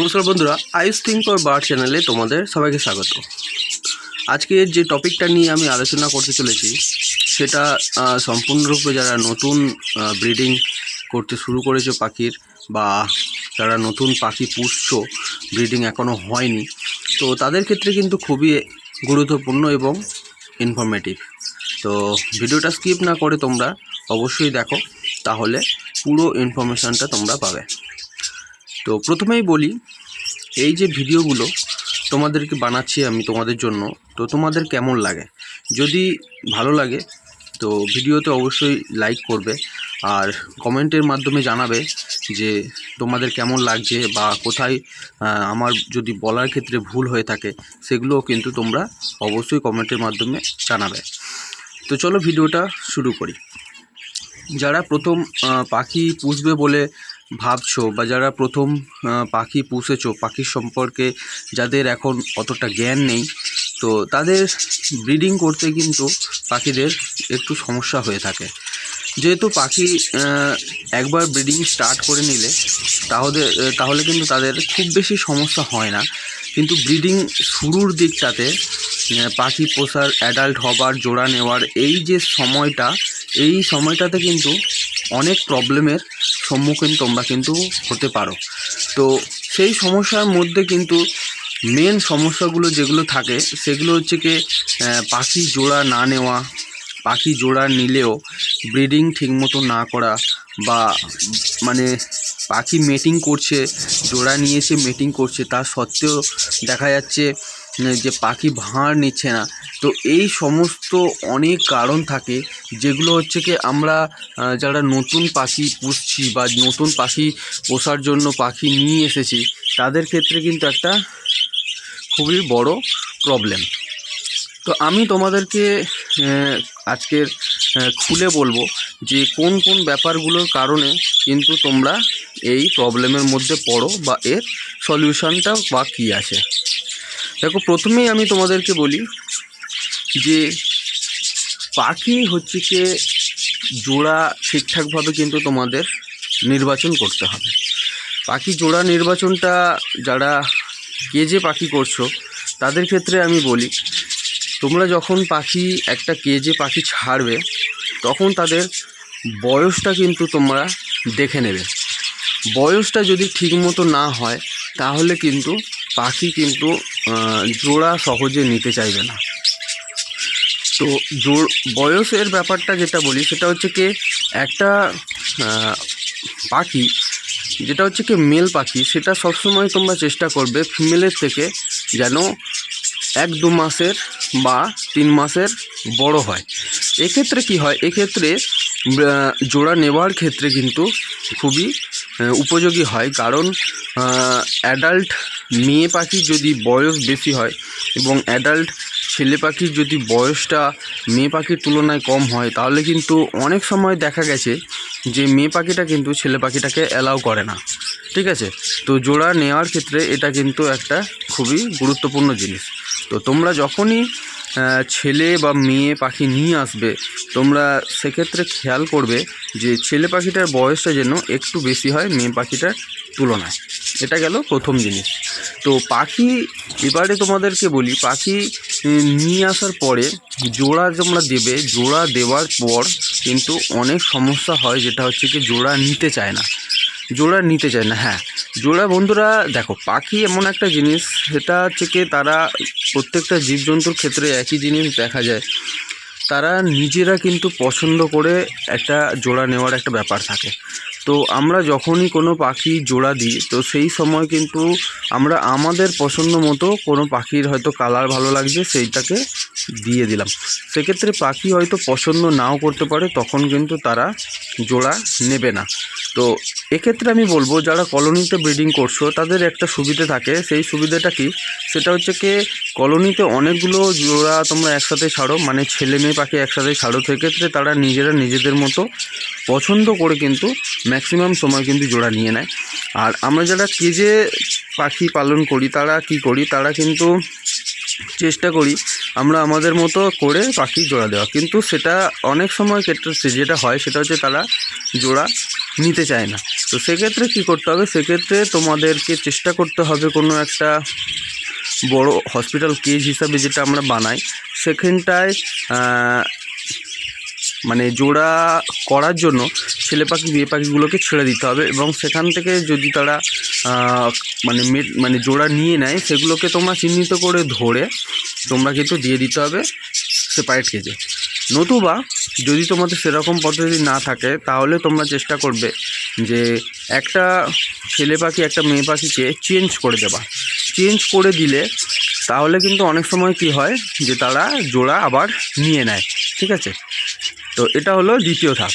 নমস্কার বন্ধুরা আইস think for bird চ্যানেলে তোমাদের সবাইকে স্বাগত। আজকে যে টপিকটা নিয়ে আমি আলোচনা করতে চলেছি, সেটা সম্পূর্ণরূপে যারা নতুন ব্রিডিং করতে শুরু করেছে পাখির বা যারা নতুন পাখি পুষছো ব্রিডিং এখনও হয়নি, তো তাদের ক্ষেত্রে কিন্তু খুবই গুরুত্বপূর্ণ এবং ইনফরমেটিভ তো ভিডিওটা স্কিপ না করে তোমরা অবশ্যই দেখো, তাহলে পুরো ইনফরমেশানটা তোমরা পাবে। তো প্রথমেই বলি, এই যে ভিডিওগুলো তোমাদেরকে বানাচ্ছি আমি তোমাদের জন্য, তো তোমাদের কেমন লাগে? যদি ভালো লাগে, তো ভিডিওতে অবশ্যই লাইক করবে আর কমেন্টের মাধ্যমে জানাবে যে তোমাদের কেমন লাগছে বা কোথায় আমার যদি বলার ক্ষেত্রে ভুল হয়ে থাকে, সেগুলোও কিন্তু তোমরা অবশ্যই কমেন্টের মাধ্যমে জানাবে। তো চলো ভিডিওটা শুরু করি। যারা প্রথম পাখি পুষবে বলে ভাবছ বা যারা প্রথম পাখি পুষেছো পাখির সম্পর্কে যাদের এখন অতটা জ্ঞান নেই, তো তাদের ব্রিডিং করতে কিন্তু পাখিদের একটু সমস্যা হয়ে থাকে। যেহেতু পাখি একবার ব্রিডিং স্টার্ট করে নিলে তাহলে তাহলে কিন্তু তাদের খুব বেশি সমস্যা হয় না। কিন্তু ব্রিডিং শুরুর দিকটাতে পাখি পোষার অ্যাডাল্ট হবার, জোড়া নেওয়ার এই যে সময়টা, এই সময়টাতে কিন্তু অনেক প্রবলেমের সম্মুখীন তোমরা কিন্তু হতে পারো। তো সেই সমস্যার মধ্যে কিন্তু মেন সমস্যাগুলো যেগুলো থাকে, সেগুলো হচ্ছে কি পাখি জোড়া না নেওয়া, পাখি জোড়া নিলেও ব্রিডিং ঠিকমতো না করা বা মানে পাখি মেটিং করছে, জোড়া নিয়েছে মেটিং করছে, তা সত্ত্বেও দেখা যাচ্ছে যে পাখি ভাঁড় নিচ্ছে না, তো এই সমস্ত অনেক কারণ থাকে যেগুলো হচ্ছে কি আমরা যারা নতুন পাখি পুষছি বা নতুন পাখি পোষার জন্য পাখি নিয়ে এসেছি, তাদের ক্ষেত্রে কিন্তু একটা খুবই বড় প্রবলেম তো আমি তোমাদেরকে আজকের খুলে বলব যে কোন কোন ব্যাপারগুলোর কারণে কিন্তু তোমরা এই প্রবলেমের মধ্যে পড়ো বা এর সলিউশনটা বা কী আছে। দেখো, প্রথমেই আমি তোমাদেরকে বলি যে পাখি হচ্ছে কি, জোড়া ঠিকঠাকভাবে কিন্তু তোমাদের নির্বাচন করতে হবে। পাখি জোড়া নির্বাচনটা যারা কেজে পাখি করছ, তাদের ক্ষেত্রে আমি বলি, তোমরা যখন পাখি, একটা কেজে পাখি ছাড়বে, তখন তাদের বয়সটা কিন্তু তোমরা দেখে নেবে। বয়সটা যদি ঠিকমতো না হয়, তাহলে কিন্তু পাখি কিন্তু জোড়া সহজে নিতে চাইবে না। তো জোর বয়সের ব্যাপারটা যেটা বলি, সেটা হচ্ছে কি একটা পাখি, যেটা হচ্ছে কি মেল পাখি, সেটা সবসময় তোমরা চেষ্টা করবে ফিমেলের থেকে যেন এক দু মাসের বা তিন মাসের বড় হয়। এক্ষেত্রে কি হয়? এক্ষেত্রে জোড়া নেওয়ার ক্ষেত্রে কিন্তু খুবই উপযোগী হয়। কারণ অ্যাডাল্ট মেয়ে পাখি যদি বয়স বেশি হয় এবং অ্যাডাল্ট ছেলে পাখির যদি বয়সটা মেয়ে পাখির তুলনায় কম হয়, তাহলে কিন্তু অনেক সময় দেখা গেছে যে মেয়ে পাখিটা কিন্তু ছেলে পাখিটাকে অ্যালাউ করে না। ঠিক আছে? তো জোড়া নেওয়ার ক্ষেত্রে এটা কিন্তু একটা খুবই গুরুত্বপূর্ণ জিনিস। তো তোমরা যখনই ছেলে বা মেয়ে পাখি নিয়ে আসবে। তোমরা সেক্ষেত্রে খেয়াল করবে যে ছেলে পাখিটার বয়সটা যেন একটু বেশি হয় মেয়ে পাখিটার তুলনায়। এটা গেল প্রথম জিনিস। তো পাখি, এবারে তোমাদেরকে বলি, পাখি নিয়ে আসার পরে জোড়া তোমরা দেবে, জোড়া দেওয়ার পর কিন্তু অনেক সমস্যা হয়, যেটা হচ্ছে কি জোড়া নিতে চায় না। জোড়া নিতে চায় না হ্যাঁ। জোড়া বন্ধুরা, দেখো, পাখি এমন একটা জিনিস, সেটা হচ্ছে কি তারা প্রত্যেকটা জীবজন্তুর ক্ষেত্রে একই জিনিস দেখা যায়। তারা নিজেরা কিন্তু পছন্দ করে একটা জোড়া নেওয়ার একটা ব্যাপার থাকে। তো আমরা যখনই কোনো পাখি জোড়া দিই, তো সেই সময় কিন্তু আমরা আমাদের পছন্দ মতো কোনো পাখির হয়তো কালার ভালো লাগছে সেইটাকে দিয়ে দিলাম। সেক্ষেত্রে পাখি হয়তো পছন্দ নাও করতে পারে, তখন কিন্তু তারা জোড়া নেবে না। তো এক্ষেত্রে আমি বলব, যারা কলোনিতে ব্রিডিং করছ, তাদের একটা সুবিধে থাকে। সেই সুবিধাটা কি? সেটা হচ্ছে কি, কলোনিতে অনেকগুলো জোড়া তোমরা একসাথে ছাড়ো মানে ছেলে মেয়ে পাখি একসাথে ছাড়ো। সেক্ষেত্রে তারা নিজেরা নিজেদের মতো পছন্দ করে কিন্তু ম্যাক্সিমাম সময় কিন্তু জোড়া নিয়ে নেয়। আর আমরা যারা কেজে পাখি পালন করি, তারা কি করি, তারা কিন্তু চেষ্টা করি আমরা আমাদের মতো করে পাখি জোড়া দেওয়া। কিন্তু সেটা অনেক সময় ক্ষেত্রে যেটা হয়, সেটা হচ্ছে তারা জোড়া নিতে চায় না। তো সেক্ষেত্রে কী করতে হবে? সেক্ষেত্রে তোমাদেরকে চেষ্টা করতে হবে কোনো একটা বড় হসপিটাল কেজ হিসাবে যেটা আমরা বানাই। সেখানটায় মানে জোড়া করার জন্য ছেলে পাখি, মেয়ে পাখিগুলোকে ছেড়ে দিতে হবে এবং সেখান থেকে যদি তারা মানে মানে জোড়া নিয়ে নেয়, সেগুলোকে তোমরা চিহ্নিত করে ধরে তোমরা কিন্তু দিয়ে দিতে হবে সেপারেট কেজে নতুবা যদি তোমাদের সেরকম পদ্ধতি না থাকে, তাহলে তোমরা চেষ্টা করবে যে একটা ছেলে পাখি, একটা মেয়ে পাখিকে চেঞ্জ করে দেবা। চেঞ্জ করে দিলে তাহলে কিন্তু অনেক সময় কি হয় যে তারা জোড়া আবার নিয়ে নেয়, ঠিক আছে? তো এটা হলো দ্বিতীয় ধাপ।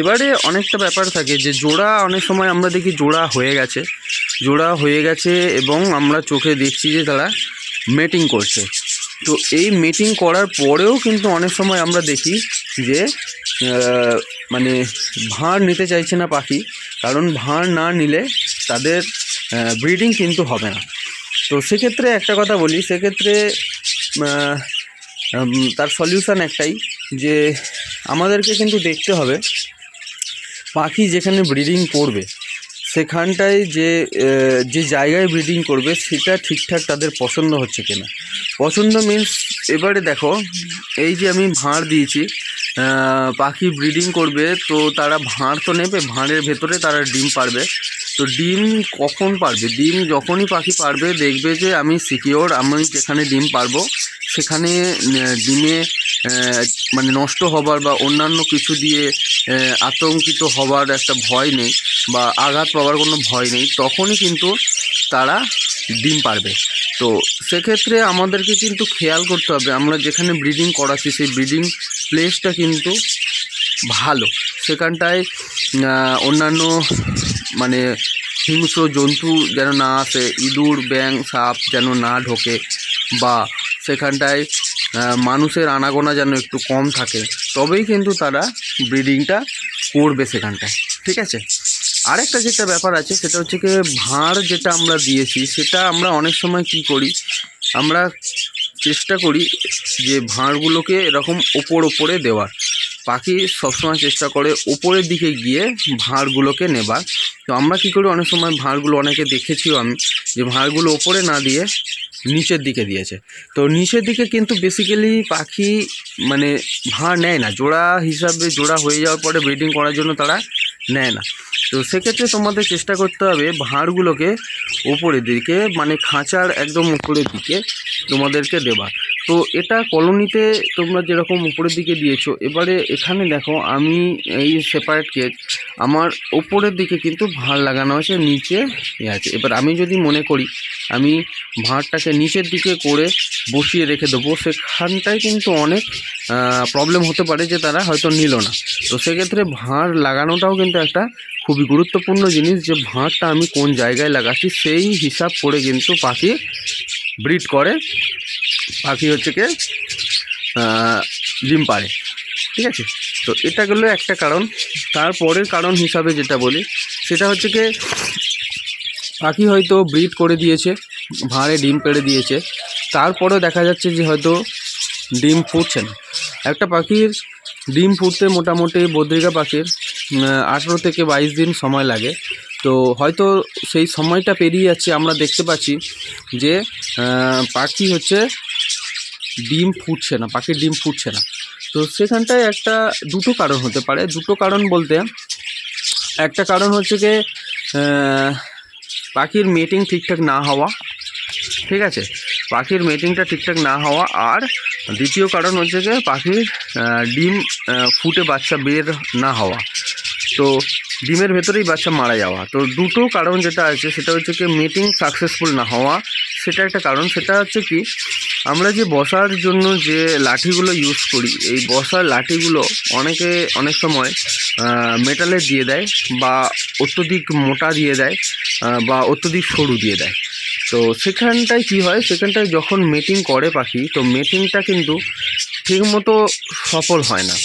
এবারে অনেকটা ব্যাপার থাকে যে জোড়া, অনেক সময় আমরা দেখি জোড়া হয়ে গেছে। জোড়া হয়ে গেছে এবং আমরা চোখে দেখছি যে তারা মেটিং করছে। তো এই মিটিং করার পরেও কিন্তু অনেক সময় আমরা দেখি যে মানে ভাঁড় নিতে চাইছে না পাখি। কারণ ভাঁড় না নিলে তাদের ব্রিডিং কিন্তু হবে না। তো সেক্ষেত্রে একটা কথা বলি, সেক্ষেত্রে তার সলিউশন একটাই। যে আমাদেরকে কিন্তু দেখতে হবে পাখি যেখানে ব্রিডিং করবে, সেখানটায় যে যে জায়গায় ব্রিডিং করবে, সেটা ঠিকঠাক তাদের পছন্দ হচ্ছে কিনা। পছন্দ মিন্স এবারে দেখো, এই যে আমি ভাঁড় দিয়েছি পাখি ব্রিডিং করবে, তো তারা ভাঁড় তো নেবে, ভাঁড়ের ভেতরে তারা ডিম পারবে। তো ডিম কখন পারবে? ডিম যখনই পাখি পারবে, দেখবে যে আমি সিকিওর আমি যেখানে ডিম পারব, সেখানে ডিমে মানে নষ্ট হবার বা অন্যান্য কিছু দিয়ে আতঙ্কিত হবার একটা ভয় নেই বা আঘাত পাওয়ার কোনো ভয় নেই, তখনই কিন্তু তারা ডিম পারবে। তো সেক্ষেত্রে আমাদেরকে কিন্তু খেয়াল করতে হবে, আমরা যেখানে ব্রিডিং করাচ্ছি সেই ব্রিডিং প্লেসটা কিন্তু ভালো। সেখানটায় অন্যান্য মানে হিংস্র জন্তু যেন না আসে, ইঁদুর ব্যাং সাপ যেন না ঢোকে বা সেখানটায় মানুষের আনাগোনা যেন একটু কম থাকে, তবেই কিন্তু তারা ব্রিডিংটা করবে সেখানটায়, ঠিক আছে? আরেকটা যেটা ব্যাপার আছে, সেটা হচ্ছে কি, ভাঁড় যেটা আমরা দিয়েছি, সেটা আমরা অনেক সময় কি করি, আমরা চেষ্টা করি যে ভাঁড়গুলোকে এরকম ওপর ওপরে দেওয়ার। পাখি সবসময় চেষ্টা করে ওপরের দিকে গিয়ে ভাঁড়গুলোকে নেবার। তো আমরা কী করি, অনেক সময় ভাঁড়গুলো, অনেকে দেখেছিও আমি, যে ভাঁড়গুলো ওপরে না দিয়ে নিচের দিকে দিয়েছে। তো নিচের দিকে কিন্তু বেসিক্যালি পাখি মানে ভাঁড় নেয় না। জোড়া হিসাবে জোড়া হয়ে যাওয়ার পরে ব্রিডিং করার জন্য তারা নেয় না। তো সেক্ষেত্রে তোমাদের চেষ্টা করতে হবে ভাঁড়গুলোকে ওপরের দিকে মানে খাঁচার একদম উপরের দিকে তোমাদেরকে দেবার তো এটা কলোনিতে তোমরা যেরকম উপরের দিকে দিয়েছ, এবারে এখানে দেখো আমি এই সেপারেট কেক আমার ওপরের দিকে কিন্তু ভাঁড় লাগানো আছে, নিচে আছে। এবার আমি যদি মনে করি আমি ভাঁড়টাকে নিচের দিকে করে বসিয়ে রেখে দেবো। সেখানটায় কিন্তু অনেক প্রবলেম হতে পারে যে তারা হয়তো নিল না। তো সেক্ষেত্রে ভাঁড় লাগানোটাও কিন্তু একটা খুবই গুরুত্বপূর্ণ জিনিস যে ভাঁড়টা আমি কোন জায়গায় লাগাচ্ছি, সেই হিসাব করে কিন্তু পাখি ব্রিড করে। পাখি হচ্ছে কি? ডিম পারে ঠিক আছে? তো এটা গেলো একটা কারণ। তারপরের কারণ হিসাবে যেটা বলি, সেটা হচ্ছে কি? পাখি হয়তো ব্রিড করে দিয়েছে, ভাঁড়ে ডিম পেড়ে দিয়েছে। তারপরেও দেখা যাচ্ছে যে হয়তো ডিম ফুটছে না। একটা পাখির ডিম ফুটতে মোটামুটি বদ্রিকা পাখির আঠেরো থেকে বাইশ দিন সময় লাগে। তো হয়তো সেই সময়টা পেরিয়ে যাচ্ছে, আমরা দেখতে পাচ্ছি যে পাখি হচ্ছে ডিম ফুটছে না, পাখির ডিম ফুটছে না। তো সেখানটায় একটা দুটো কারণ হতে পারে। দুটো কারণ বলতে, একটা কারণ হচ্ছে যে পাখির মেটিং ঠিকঠাক না হওয়া, ঠিক আছে? পাখির মেটিংটা ঠিকঠাক না হওয়া আর দ্বিতীয় কারণ হচ্ছে যে পাখির ডিম ফুটে বাচ্চা বের না হওয়া। তো ডিমের ভেতরেই বাচ্চা মারা যাওয়া। তো দুটো কারণ যেটা আছে, সেটা হচ্ছে কি মিটিং সাকসেসফুল না হওয়া। সেটা একটা কারণ। সেটা হচ্ছে কি আমরা যে বসার জন্য যে লাঠিগুলো ইউজ করি, এই বসার লাঠিগুলো অনেকে অনেক সময় মেটালের দিয়ে দেয় বা অত্যধিক মোটা দিয়ে দেয় বা অত্যধিক সরু দিয়ে দেয়। তো সেখানটায় কি হয়, সেখানটায় যখন মেটিং করে পাখি, তো মেটিংটা কিন্তু ঠিকমতো সফল হয় না।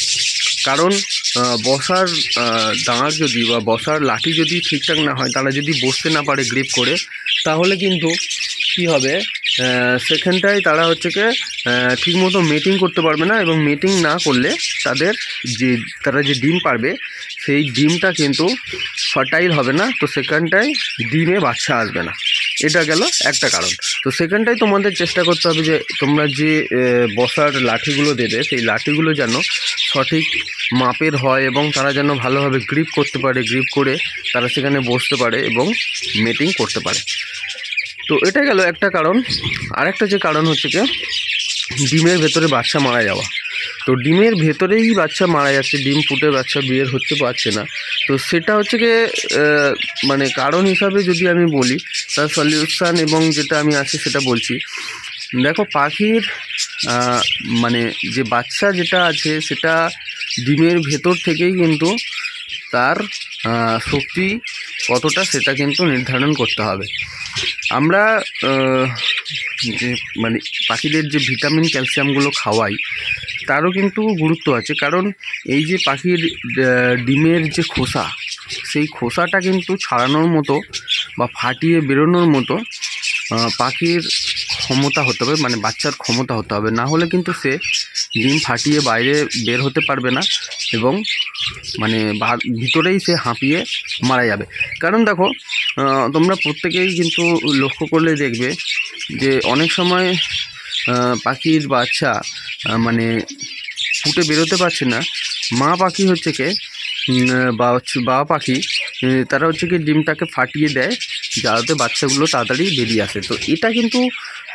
কারণ বসার দাঁড় যদি বা বসার লাঠি যদি ঠিকঠাক না হয়, তারা যদি বসতে না পারে গ্রিপ করে, তাহলে কিন্তু কি হবে সেখানটায় তারা হচ্ছে কি ঠিকমতো মিটিং করতে পারবে না এবং মিটিং না করলে তাদের যে, তারা যে ডিম পারবে, সেই ডিমটা কিন্তু ফার্টাইল হবে না। তো সেখানটায় ডিমে বাচ্চা আসবে না। এটা গেল একটা কারণ। তো সেখানটায় তোমাদের চেষ্টা করতে হবে যে, তোমরা যে বসার লাঠিগুলো দেবে, সেই লাঠিগুলো যেন সঠিক মাপের হয় এবং তারা যেন ভালোভাবে গ্রিপ করতে পারে গ্রিপ করে তারা সেখানে বসতে পারে এবং মিটিং করতে পারে। তো এটা গেল একটা কারণ। আরেকটা যে কারণ হচ্ছে কি, ডিমের ভেতরে বাচ্চা মারা যাওয়া। তো ডিমের ভেতরেই বাচ্চা মারা যাচ্ছে, ডিম ফুটে বাচ্চা বিয়ের হচ্ছে পারছে না। তো সেটা হচ্ছে কি মানে কারণ হিসাবে যদি আমি বলি, তার সলিউশান এবং যেটা আমি আছে সেটা বলছি। দেখো পাখির মানে যে বাচ্চা যেটা আছে, সেটা ডিমের ভেতর থেকেই কিন্তু তার শক্তি কতটা সেটা কিন্তু নির্ধারণ করতে হবে। আমরা যে মানে পাখিদের যে ভিটামিন ক্যালসিয়ামগুলো খাওয়াই, তারও কিন্তু গুরুত্ব আছে। কারণ এই যে পাখির ডিমের যে খোসা, সেই খোসাটা কিন্তু ছাড়ানোর মতো বা ফাটিয়ে বেরোনোর মতো পাখির ক্ষমতা হতে হবে মানে বাচ্চার ক্ষমতা হতে হবে। না হলে কিন্তু সে ডিম ফাটিয়ে বাইরে বের হতে পারবে না এবং মানে ভিতরেই সে হাঁপিয়ে মারা যাবে। কারণ দেখো তোমরা প্রত্যেকেই কিন্তু লক্ষ্য করলে দেখবে যে অনেক সময় পাখির বাচ্চা মানে ফুটে বেরোতে পারছে না। মা পাখি হচ্ছে কে বা হচ্ছে পাখি তারা হচ্ছে কি ডিমটাকে ফাটিয়ে দেয় যাতে বাচ্চাগুলো তাড়াতাড়ি বেরিয়ে আসে। তো এটা কিন্তু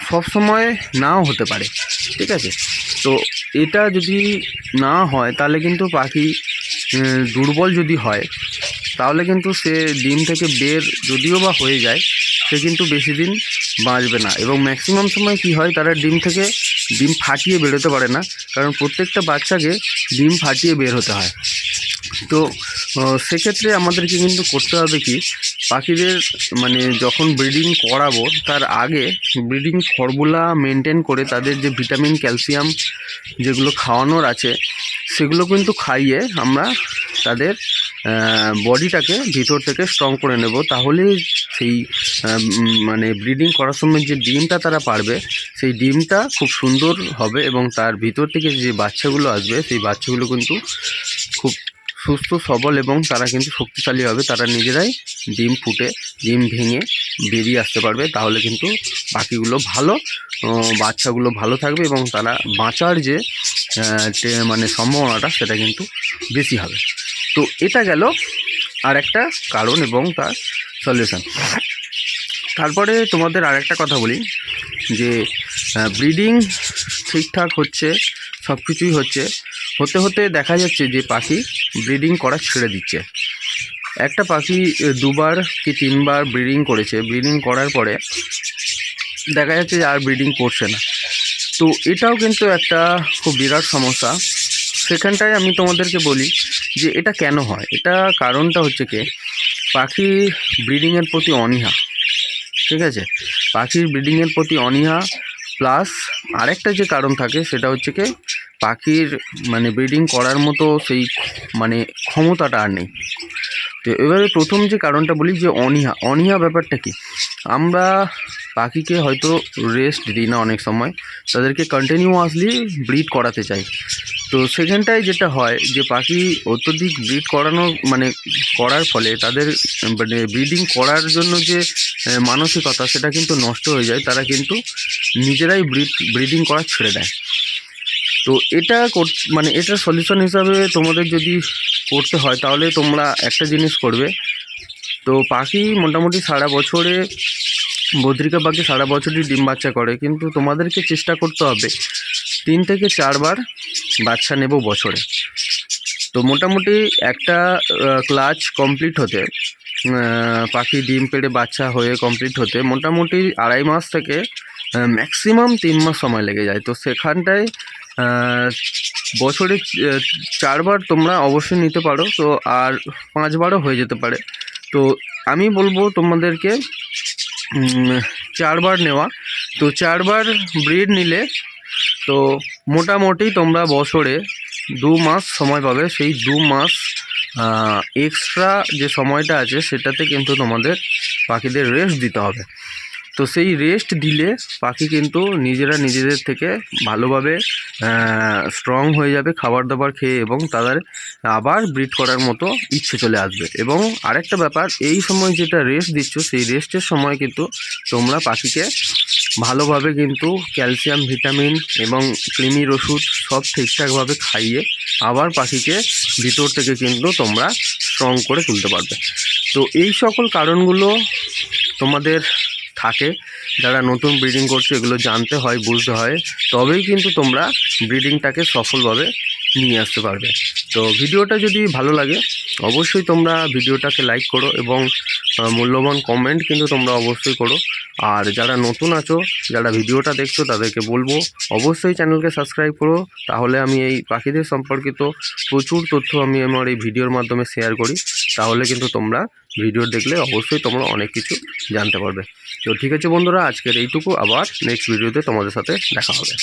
সব সময় নাও হতে পারে, ঠিক আছে? তো এটা যদি না হয়, তাহলে কিন্তু পাখি দুর্বল যদি হয়, তাহলে কিন্তু সে ডিম থেকে বের যদিও বা হয়ে যায়, সে কিন্তু বেশি দিন বাঁচবে না। এবং ম্যাক্সিমাম সময় কি হয়, তারা ডিম থেকে ডিম ফাটিয়ে বেরোতে পারে না, কারণ প্রত্যেকটা বাচ্চাকে ডিম ফাটিয়ে বের হতে হয়। তো সেক্ষেত্রে আমাদেরকে কিন্তু করতে হবে কি, পাখিদের মানে যখন ব্রিডিং করাবো, তার আগে ব্রিডিং ফর্মুলা মেনটেন করে তাদের যে ভিটামিন ক্যালসিয়াম যেগুলো খাওয়ানোর আছে, সেগুলো কিন্তু খাইয়ে আমরা তাদের বডিটাকে ভিতর থেকে স্ট্রং করে নেব। তাহলে সেই মানে ব্রিডিং করার সময় যে ডিমটা তারা পারবে, সেই ডিমটা খুব সুন্দর হবে এবং তার ভিতর থেকে যে বাচ্চাগুলো আসবে, সেই বাচ্চাগুলো কিন্তু খুব সুস্থ, সবল এবং তারা কিন্তু শক্তিশালী হবে। তারা নিজেরাই ডিম ফুটে, ডিম ভেঙে বেরিয়ে আসতে পারবে। তাহলে কিন্তু বাকিগুলো ভালো বাচ্চাগুলো ভালো থাকবে এবং তারা বাঁচার যে মানে সম্ভাবনাটা, সেটা কিন্তু বেশি হবে। তো এটা গেল আর একটা কারণ এবং তার সলিউশন। তারপরে তোমাদের আর একটা কথা বলি, যে ব্রিডিং ঠিকঠাক হচ্ছে সব কিছুই হচ্ছে। হতে হতে দেখা যাচ্ছে যে পাখি ব্রিডিং করা ছেড়ে দিচ্ছে। একটা পাখি দুবার কি তিনবার ব্রিডিং করেছে, ব্রিডিং করার পরে দেখা যাচ্ছে যে আর ব্রিডিং করছে না। তো এটাও কিন্তু একটা খুব বিরাট সমস্যা। সেখানটায় আমি তোমাদেরকে বলি যে এটা কেন হয়? এটা কারণটা হচ্ছে কি? পাখি ব্রিডিংয়ের প্রতি অনীহা। ঠিক আছে? পাখির ব্রিডিংয়ের প্রতি অনীহা, প্লাস আরেকটা যে কারণ থাকে সেটা হচ্ছে কি? পাখির মানে ব্রিডিং করার মতো সেই মানে ক্ষমতাটা আর নেই। তো এবারে প্রথম যে কারণটা বলি যে অনীহা অনীহা ব্যাপারটা কি? আমরা পাখিকে হয়তো রেস্ট দিই না অনেক সময়, তাদেরকে কন্টিনিউয়াসলি ব্রিড করাতে চাই। তো সেখানটায় যেটা হয় যে পাখি অত্যধিক ব্রিড করানো মানে করার ফলে তাদের মানে ব্রিডিং করার জন্য যে মানসিকতা সেটা কিন্তু নষ্ট হয়ে যায়, তারা কিন্তু নিজেরাই ব্রিড ব্রিডিং করা ছেড়ে দেয়। তো এটা মানে এটা সলিউশন হিসাবে তোমাদের যদি করতে হয়, তাহলে তোমরা একটা জিনিস করবে। তো পাখি মোটামুটি সারা বছরে, বদ্রিকা পাখি সারা বছরই ডিম বাচ্চা করে, কিন্তু তোমাদেরকে চেষ্টা করতে হবে তিন থেকে চারবার বাচ্চা নেব বছরে। তো মোটামুটি একটা ক্লাচ কমপ্লিট হতে পাখি ডিম পেড়ে বাচ্চা হয়ে কমপ্লিট হতে মোটামুটি আড়াই মাস থেকে ম্যাক্সিমাম তিন মাস সময় লেগে যায়। তো সেখানটায় বছরে চারবার তোমরা অবশ্যই নিতে পারো। তো আর পাঁচবারও হয়ে যেতে পারে। তো আমি বলব তোমাদেরকে চারবার নেওয়া। তো চারবার ব্রিড নিলে তো মোটামুটি তোমরা বছরে দু মাস সময় পাবে। সেই দু মাস এক্সট্রা যে সময়টা আছে, সেটাতে কিন্তু তোমাদের পাখিদের রেস্ট দিতে হবে। তো সেই রেস্ট দিলে পাখি কিন্তু নিজেরা নিজেদের থেকে ভালোভাবে স্ট্রং হয়ে যাবে খাবার দাবার খেয়ে এবং তাদের আবার ব্রিড করার মতো ইচ্ছে চলে আসবে। এবং আরেকটা ব্যাপার, এই সময় যেটা রেস্ট দিচ্ছ, সেই রেস্টের সময় কিন্তু তোমরা পাখিকে ভালোভাবে কিন্তু ক্যালসিয়াম ভিটামিন এবং কৃমির ওষুধ সব ঠিকঠাকভাবে খাইয়ে আবার পাখিকে ভিতর থেকে কিন্তু তোমরা স্ট্রং করে তুলতে পারবে। তো এই সকল কারণগুলো তোমাদের থাকে, যারা নতুন ব্রিডিং করছে এগুলো জানতে হয়, বুঝতে হয়, তবেই কিন্তু তোমরা ব্রিডিংটাকে সফলভাবে নিয়ে আসতে পারবে। তো ভিডিওটা যদি ভালো লাগে, অবশ্যই তোমরা ভিডিওটাকে লাইক করো এবং মূল্যবান কমেন্ট কিন্তু তোমরা অবশ্যই করো। আর যারা নতুন আছো, যারা ভিডিওটা দেখছ, তাদেরকে বলব, অবশ্যই চ্যানেলকে সাবস্ক্রাইব করো। তাহলে আমি এই পাখিদের সম্পর্কিত প্রচুর তথ্য আমি আমার এই ভিডিওর মাধ্যমে শেয়ার করি। তাহলে কিন্তু তোমরা ভিডিও দেখলে অবশ্যই তোমরা অনেক কিছু জানতে পারবে। তো ঠিক আছে বন্ধুরা, আজকের এইটুকু। আবার নেক্সট ভিডিওতে তোমাদের সাথে দেখা হবে।